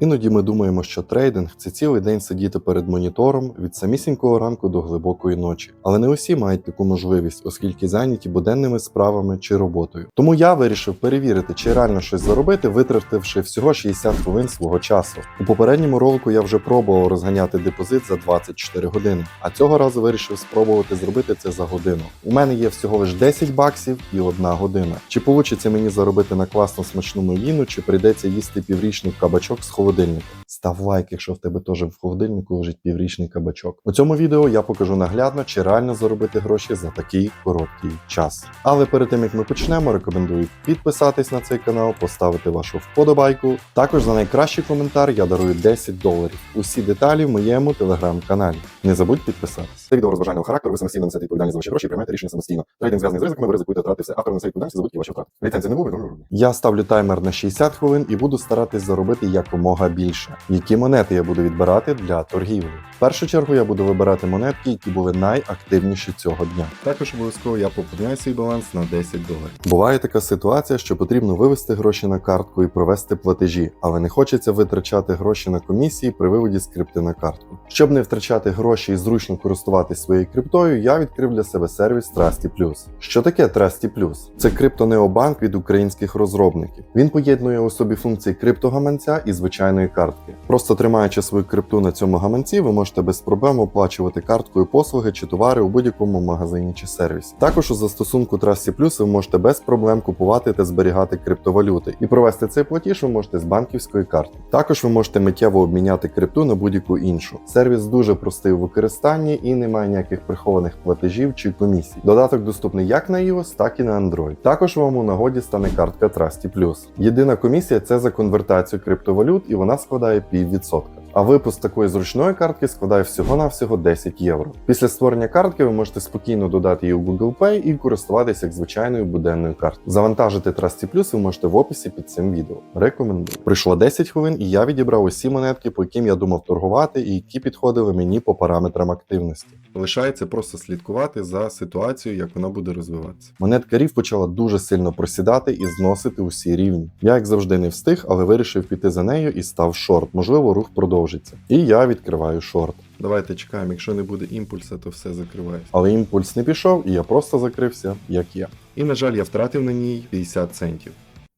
Іноді ми думаємо, що трейдинг це цілий день сидіти перед монітором від самісінького ранку до глибокої ночі. Але не усі мають таку можливість, оскільки зайняті буденними справами чи роботою. Тому я вирішив перевірити, чи реально щось заробити, витративши всього 60 хвилин свого часу. У попередньому ролику я вже пробував розганяти депозит за 24 години, а цього разу вирішив спробувати зробити це за годину. У мене є всього лише 10 баксів і одна година. Чи вийде мені заробити на класно смачну новіну, чи прийдеться їсти піврічний кабачок з холодильника? Став лайк, якщо в тебе теж в холодильнику лежить піврічний кабачок. У цьому відео я покажу наглядно, чи реально заробити гроші за такий короткий час. Але перед тим як ми почнемо, рекомендую підписатись на цей канал, поставити вашу вподобайку. Також за найкращий коментар я дарую 10 доларів. Усі деталі в моєму телеграм-каналі. Не забудь підписатись. Це відео розважального характеру. Ви самостійно несете відповідальність за ваші гроші приймаєте рішення самостійно. Трейдинг зв'язаний з ризиками, ви ризикуєте втратити все. Автор несе відповідальність за будь-які ваші втрати. Ліцензії не буде. Я ставлю таймер на 60 хвилин і буду старатись заробити якомога більше. Які монети я буду відбирати для торгівлі? В першу чергу я буду вибирати монетки, які були найактивніші цього дня. Також обов'язково я поповняю свій баланс на 10 доларів. Буває така ситуація, що потрібно вивести гроші на картку і провести платежі, але не хочеться витрачати гроші на комісії при виводі з крипти на картку. Щоб не втрачати гроші і зручно користуватись своєю криптою, я відкрив для себе сервіс Trusty Plus. Що таке Trusty Plus? Це криптонеобанк від українських розробників. Він поєднує у собі функції криптогаманця і звичайної картки. Просто тримаючи свою крипту на цьому гаманці, ви можете без проблем оплачувати карткою послуги чи товари у будь-якому магазині чи сервісі. Також у застосунку Trusty Plus ви можете без проблем купувати та зберігати криптовалюти, і провести цей платіж ви можете з банківської карти. Також ви можете миттєво обміняти крипту на будь-яку іншу. Сервіс дуже простий у використанні і не має ніяких прихованих платежів чи комісій. Додаток доступний як на iOS, так і на Android. Також вам у нагоді стане картка Trusty Plus. Єдина комісія це за конвертацію криптовалют, і вона складає піввідсотка. А випуск такої зручної картки складає всього-навсього 10 євро. Після створення картки ви можете спокійно додати її у Google Pay і користуватися як звичайною буденною карткою. Завантажити Trusty Plus ви можете в описі під цим відео. Рекомендую. Пройшло 10 хвилин, і я відібрав усі монетки, по яким я думав торгувати, і які підходили мені по параметрам активності. Лишається просто слідкувати за ситуацією, як вона буде розвиватися. Монетка рів почала дуже сильно просідати і зносити усі рівні. Я, як завжди, не встиг, але вирішив піти за нею і став шорт. Можливо, рух продовжиться. І я відкриваю шорт. Давайте чекаємо, якщо не буде імпульсу, то все закривається. Але імпульс не пішов, і я просто закрився, як я. І, на жаль, я втратив на ній 50 центів.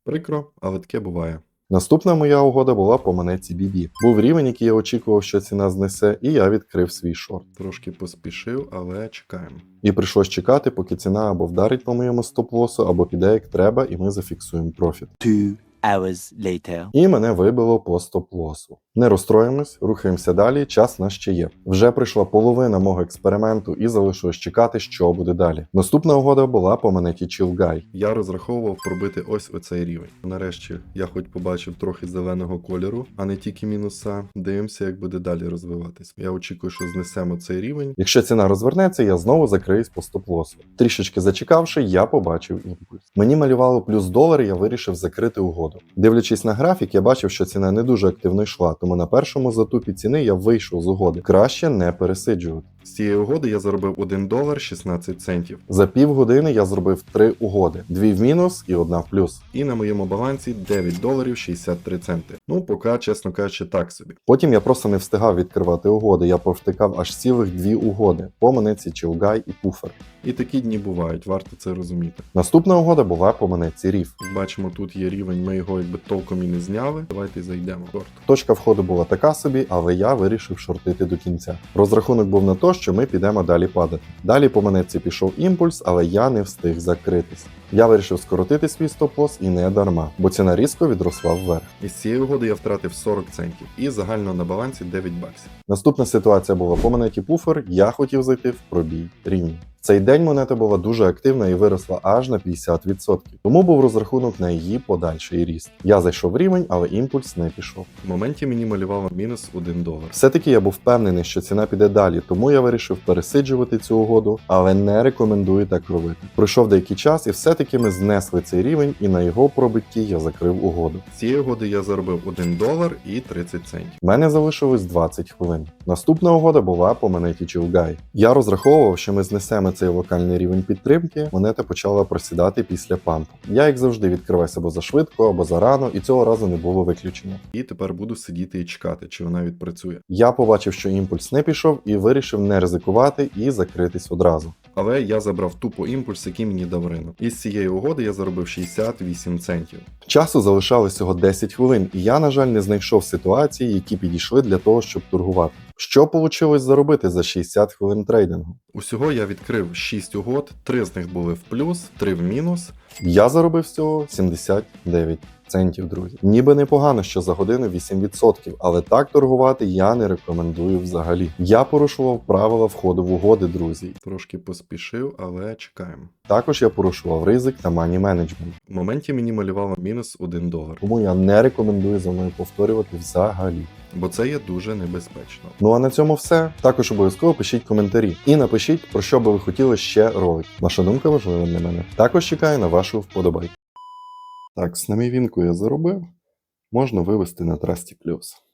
Прикро, але таке буває. Наступна моя угода була по монеті BB. Був рівень, який я очікував, що ціна знесе, і я відкрив свій шорт. Трошки поспішив, але чекаємо. І прийшлось чекати, поки ціна або вдарить по моєму стоп-лосу, або піде як треба, і ми зафіксуємо профіт. Two hours later. І мене вибило по стоп-лосу. Не розстроїмось, рухаємося далі. Час нас ще є. Вже прийшла половина мого експерименту і залишилось чекати, що буде далі. Наступна угода була по монеті Chillguy. Я розраховував пробити ось оцей рівень. Нарешті я хоч побачив трохи зеленого кольору, а не тільки мінуса. Дивимося, як буде далі розвиватись. Я очікую, що знесемо цей рівень. Якщо ціна розвернеться, я знову закриюсь по стоп-лосу. Трішечки зачекавши, я побачив імпульс. Мені малювало плюс долар, і я вирішив закрити угоду. Дивлячись на графік, я бачив, що ціна не дуже активно йшла, тому на першому затупі ціни я вийшов з угоди. Краще не пересиджувати. З цієї угоди я заробив 1 долар 16 центів. За півгодини я зробив 3 угоди: дві в мінус і одна в плюс. І на моєму балансі 9 доларів 63 центи. Ну, поки, чесно кажучи, так собі. Потім я просто не встигав відкривати угоди. Я провтикав аж цілих дві угоди по монеті Чилгай і Пуфер. І такі дні бувають, варто це розуміти. Наступна угода була по монетці Ріф. Бачимо, тут є рівень, ми його якби толком і не зняли. Давайте зайдемо. Точка входу була така собі, але я вирішив шортити до кінця. Розрахунок був на те, що ми підемо далі падати. Далі по монетці пішов імпульс, але я не встиг закритись. Я вирішив скоротити свій стоп-лосс і не дарма, бо ціна різко відросла вверх. Із цієї угоди я втратив 40 центів і загально на балансі 9 баксів. Наступна ситуація була по монеті пуфер. Я хотів зайти в пробій рівні. Цей день монета була дуже активна і виросла аж на 50%. Тому був розрахунок на її подальший ріст. Я зайшов в рівень, але імпульс не пішов. В моменті мені малювало мінус 1 долар. Все-таки я був впевнений, що ціна піде далі, тому я вирішив пересиджувати цю угоду, але не рекомендую так робити. Пройшов деякий час, і все-таки ми знесли цей рівень, і на його пробитті я закрив угоду. Цієї угоди я заробив 1 долар і 30 центів. У мене залишилось 20 хвилин. Наступна угода була по монеті Чилгай. Я розраховував, що ми знесемо цей локальний рівень підтримки, монета почала просідати після пампу. Я, як завжди, відкриваюся або зашвидко, або зарано, і цього разу не було виключення. І тепер буду сидіти і чекати, чи вона відпрацює. Я побачив, що імпульс не пішов, і вирішив не ризикувати і закритись одразу. Але я забрав тупо імпульс, який мені дав ринок. Із цієї угоди я заробив 68 центів. Часу залишалось всього 10 хвилин, і я, на жаль, не знайшов ситуації, які підійшли для того, щоб торгувати. Що вийшло заробити за 60 хвилин трейдингу? Усього я відкрив 6 угод, 3 з них були в плюс, 3 в мінус. Я заробив всього 79 центів, друзі. Ніби непогано, що за годину 8%, але так торгувати я не рекомендую взагалі. Я порушував правила входу в угоди, друзі. Трошки поспішив, але чекаємо. Також я порушував ризик та мані менеджмент. В моменті мені малювало мінус 1 долар. Тому я не рекомендую за мною повторювати взагалі. Бо це є дуже небезпечно. Ну а на цьому все. Також обов'язково пишіть коментарі і напишіть, про що би ви хотіли ще ролик. Ваша думка важлива для мене. Також чекаю на вашу вподобайку. Так, з намівінку я заробив. Можна вивести на Трасті Плюс.